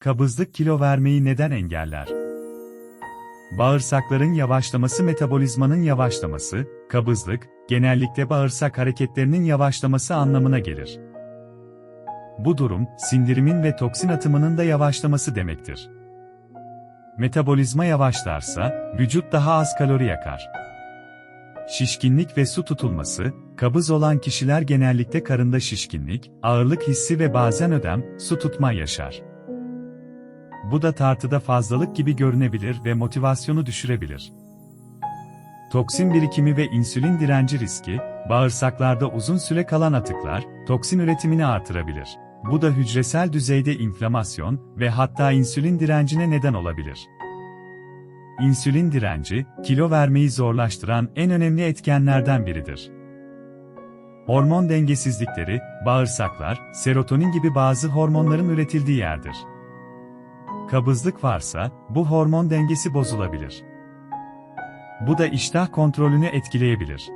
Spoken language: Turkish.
kabızlık kilo vermeyi neden engeller? Bağırsakların yavaşlaması metabolizmanın yavaşlaması, kabızlık, genellikle bağırsak hareketlerinin yavaşlaması anlamına gelir. Bu durum, sindirimin ve toksin atımının da yavaşlaması demektir. Metabolizma yavaşlarsa, vücut daha az kalori yakar. Şişkinlik ve su tutulması, kabız olan kişiler genellikle karında şişkinlik, ağırlık hissi ve bazen ödem, su tutma yaşar. Bu da tartıda fazlalık gibi görünebilir ve motivasyonu düşürebilir. Toksin birikimi ve insülin direnci riski, bağırsaklarda uzun süre kalan atıklar, toksin üretimini artırabilir. Bu da hücresel düzeyde inflamasyon ve hatta insülin direncine neden olabilir. İnsülin direnci, kilo vermeyi zorlaştıran en önemli etkenlerden biridir. Hormon dengesizlikleri, bağırsaklar, serotonin gibi bazı hormonların üretildiği yerdir. Kabızlık varsa, bu hormon dengesi bozulabilir. Bu da iştah kontrolünü etkileyebilir.